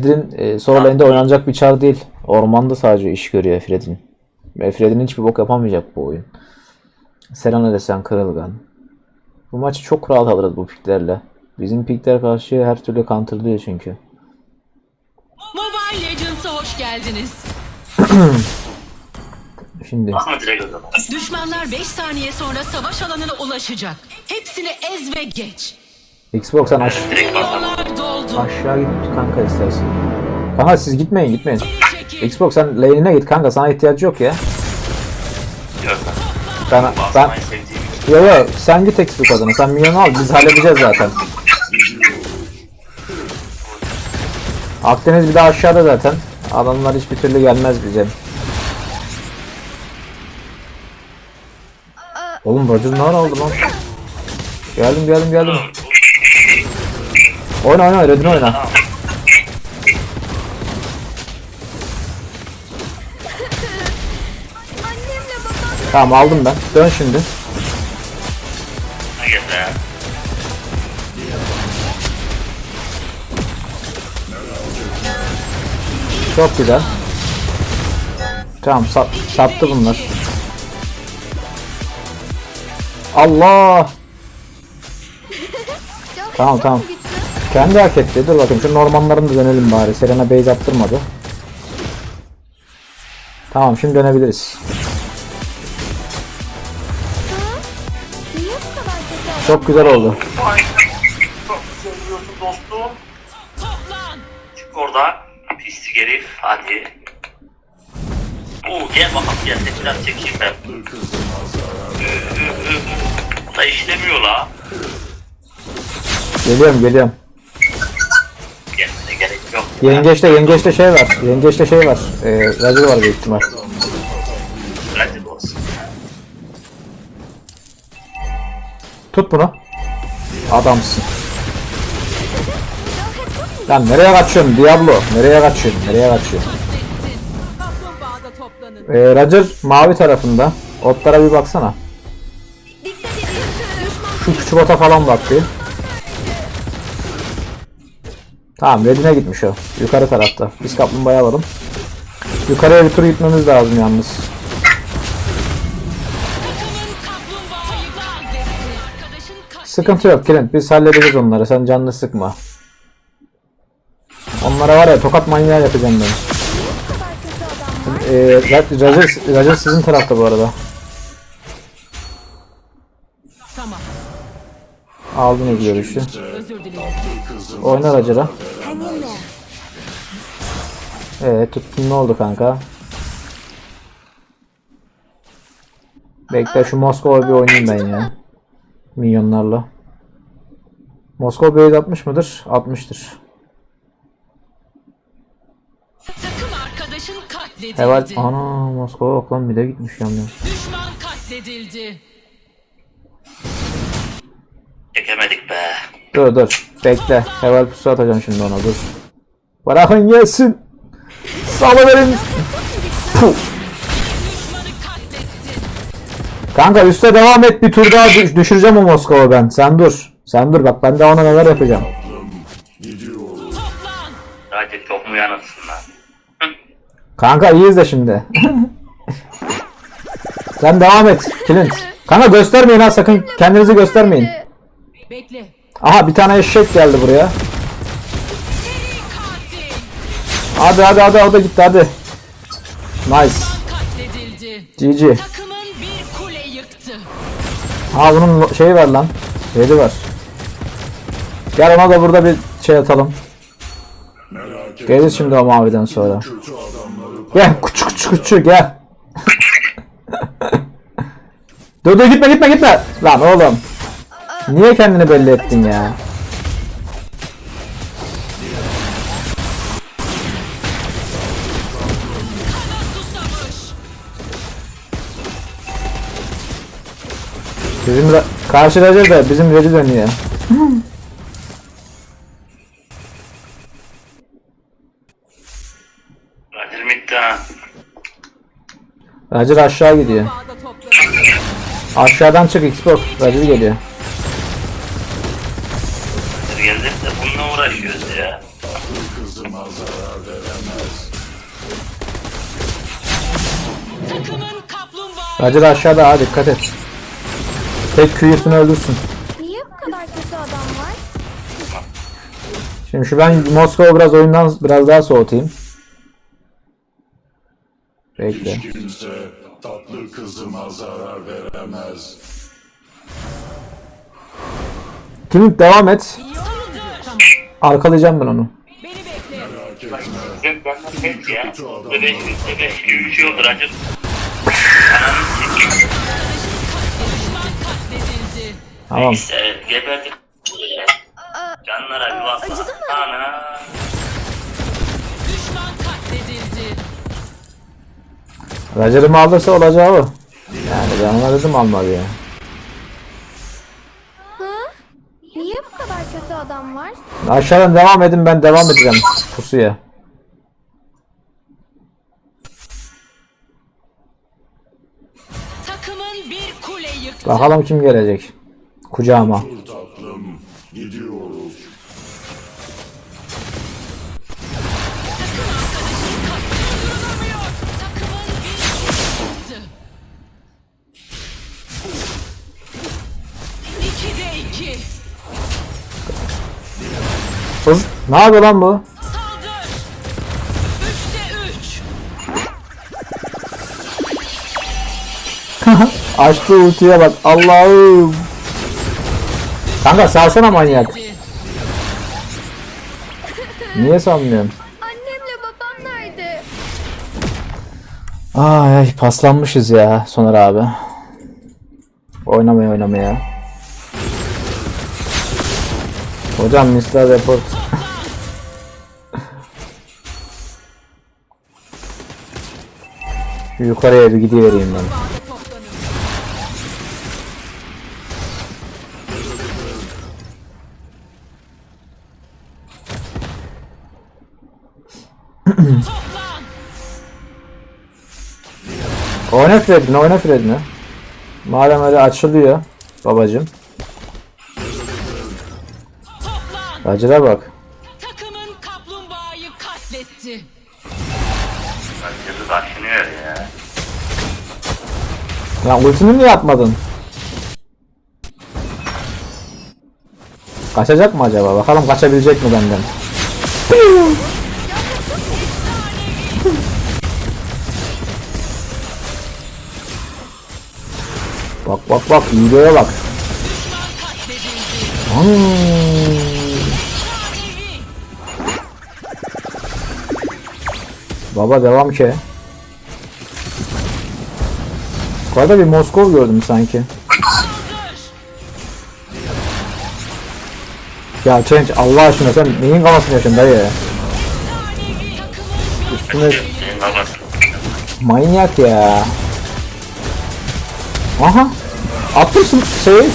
Fred'in e, solo lane'de oynanacak bir çar değil. Ormanda sadece iş görüyor Fred'in. Ve Fred'in hiçbir bok yapamayacak bu oyun. Serena desen kırılgan. Bu maçı çok rahat alırız bu piklerle. Bizim pikler karşı her türlü counterlıyor çünkü. Mobile Legends'a hoş geldiniz. Şimdi direkt. Düşmanlar 5 saniye sonra savaş alanına ulaşacak. Hepsini ez ve geç. Xbox sen aş aşağı git kanka istersen. Kanka siz gitmeyin gitmeyin. Geri çekil. Xbox sen lane'ine git kanka sana ihtiyacı yok ya. Yok. Ben, ben, yo yo sen git Xbox adına sen milyonu al biz halledeceğiz zaten. Akdeniz bir de aşağıda zaten. Adamlar hiçbir türlü gelmez bize. Oğlum Roger ne oldu lan? Geldim geldim geldim. Oyna oyna Red'in oyna. Tamam aldım ben. Dön şimdi. Ne geldi? Çok güzel. Tamam sat, sattı bunlar. Allah! Tamam tamam. Kendi hak etti. Dur bakayım şu Normanların da dönelim bari. Serena base attırmadı. Tamam şimdi dönebiliriz. Çok güzel oldu. Ay, Çok seviyorsun dostum. Toplan. Çık orada. Pislik herif. Hadi. Oo gel bakalım gel. Biraz çekeyim ben. Ee, e, e, Bu da işlemiyor la. Geliyorum geliyorum. Yengeçte yengeçte şey var. Yengeçte şey var. Ee, Roger var büyük ihtimal. Tut bunu. Adamsın. Lan nereye kaçıyorsun Diablo? Nereye kaçıyorsun? Nereye kaçıyorsun? Ee, Roger mavi tarafında. Otlara bir baksana. Şu küçük ota falan bak bir. Tamam Redine gitmiş o. Yukarı tarafta. Biz kaplumbağayı alalım. Yukarıya bir tur gitmemiz lazım yalnız. Sıkıntı yok Clint. Biz hallederiz onları. Sen canını sıkma. Onlara var ya tokat manyağı yapacağım ben. Ee, Roger, Roger sizin tarafta bu arada. Tamam. Aldın ilk görüşü. Özür dilerim. Oyna Roger'a. Seninle. Ee tuttun ne oldu kanka? Bekle şu Moskova bir oynayayım ben ya. Milyonlarla. Moskova base 60 mıdır? 60'tır. Takım arkadaşın katledildi. Heval ana Moskova bak lan bir de gitmiş yanına. Düşman katledildi. Dur dur bekle. Heval pusu atacağım şimdi ona dur. Bırakın gelsin. Salıverin. Puh. Düşmanı katletti. Kanka üste devam et bir tur daha düş- düşüreceğim o Moskova ben. Sen dur. Sen dur bak ben de ona neler yapacağım. Hadi çok mu yanılsın lan? Hı. Kanka iyiyiz de şimdi. Sen devam et Clint. Kanka göstermeyin ha sakın kendinizi göstermeyin. Bekle. Aha bir tane eşek geldi buraya. Hadi hadi hadi o da gitti hadi. Nice. GG. Ha bunun şeyi var lan. Yedi var. Gel ona da burada bir şey atalım. Gelir şimdi o maviden sonra. Gel kuçu kuçu kuçu gel. dur dur gitme gitme gitme. Lan oğlum. Niye kendini belli ettin ya? Bizim karşılayacağız da bizim redi dönüyor. Kadir bitti ha. Roger aşağı gidiyor. Aşağıdan çık Xbox. Roger geliyor. Roger aşağıda ha dikkat et. Tek Q'sunu öldürsün. Niye bu kadar kötü adam var? Şimdi şu ben Moskova biraz oyundan biraz daha soğutayım. Bekle. Kimse tatlı kızıma zarar veremez. Kimlik devam et. Arkalayacağım ben onu. Beni bekle. Yok benden net ya. Bebeş, bebeş gibi bir Tamam. Geberdik. Canlara mı? Ana. Düşman katledildi. Roger'ımı alırsa olacağı o. Yani ona dedim almadı ya. Hı? Niye bu kadar kötü adam var? Aşağıdan devam edin ben devam edeceğim pusuya. Bakalım kim gelecek. Kucağıma. Kız ne yapıyor lan bu? Açtığı ultiye bak Allah'ım. Kanka salsana manyak. Niye salmıyorsun? Annemle babam nerede? Ay ay paslanmışız ya Soner abi. Oynamaya oynamaya. Hocam Mr. Report. Yukarıya bir gidivereyim ben. Oyna Fred'ini oyna Fred'ini. Madem öyle açılıyor babacım. Roger'a bak. Takımın kaplumbağayı katletti. Ya. Ya ultini niye atmadın? Kaçacak mı acaba? Bakalım kaçabilecek mi benden? Bak bak bak videoya bak. Manevi. Baba devam ki. Yukarıda bir Moskov gördüm sanki. Ya Change Allah aşkına sen neyin kafasını yaşıyorsun dayı? Üstüne manyak ya. Aha. Attırsın şeyi.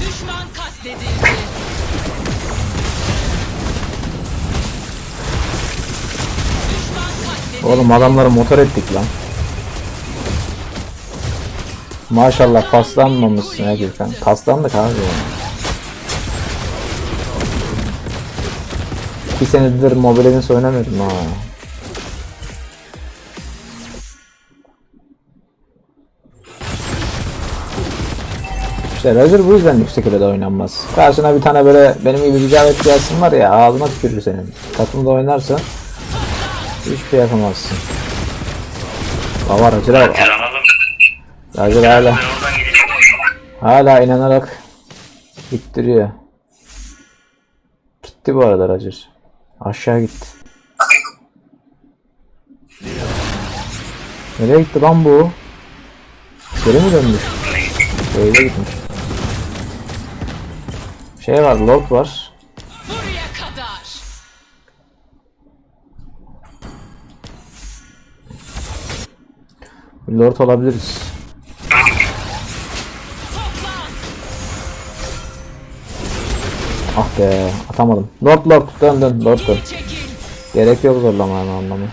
düşman. Oğlum adamları motor ettik lan. Maşallah paslanmamışsın ha Gürkan. Paslandık abi ya. Bir senedir Mobile Legends oynamıyordum ha. İşte Roger bu yüzden yüksek elde oynanmaz. Karşına bir tane böyle benim gibi bir cavet gelsin var ya ağzına tükürür senin. Takımda oynarsan hiçbir şey yapamazsın. Baba. Roger hala, oradan gideceğim. hala inanarak ittiriyor. Gitti bu arada Roger. Aşağı gitti. Nereye gitti lan bu? Geri mi dönmüş? Öyle gitmiş. Şey var, Lord var. Buraya kadar. Lord olabiliriz. Ah be, atamadım. Lord Lord dön dön Lord dön. Gerek yok zorlamanın anlamı.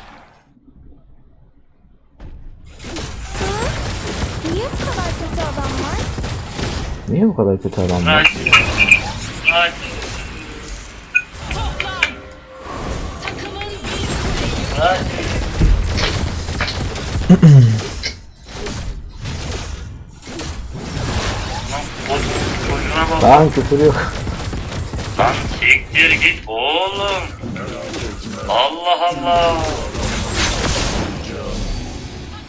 Niye bu kadar kötü adam var? Niye bu kadar kötü adam var? Toplan. Takımın bir Sakin. Lan küfür yok. Lan siktir git oğlum. Allah Allah.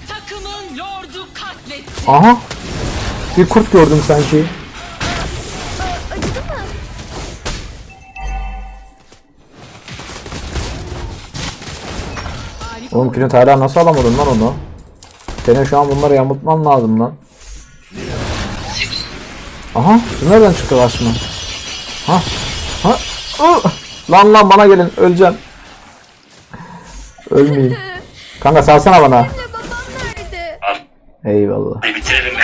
Takımın lordu katletti. Aha. Bir kurt gördüm sanki. Oğlum Pirinç hala nasıl alamadın lan onu? Senin şu an bunları yamultman lazım lan. Aha, bu nereden çıktı karşıma? Ha, ha, ı! Lan lan bana gelin, öleceğim. Ölmeyeyim. Kanka salsana bana. Eyvallah. bir bitirelim.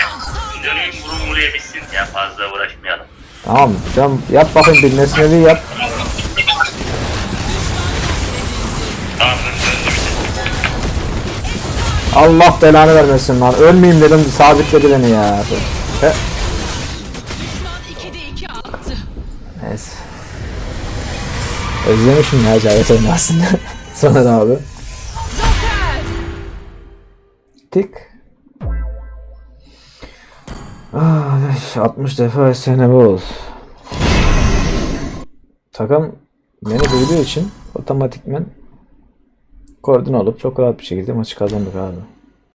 Döneyim vurun buraya bitsin ya fazla uğraşmayalım. Tamam, sen yap bakayım bir nesnevi yap. Allah belanı vermesin lan. Ölmeyeyim dedim, sabitledi beni ya. He, Düşman 2'de 2 attı. Neyse. Özlemişim ya Cahit oyunu aslında. Sanırım abi. Tik. Ah, 60 defa sene bol. Takım beni duyduğu için otomatikmen koordine olup çok rahat bir şekilde maçı kazandık abi.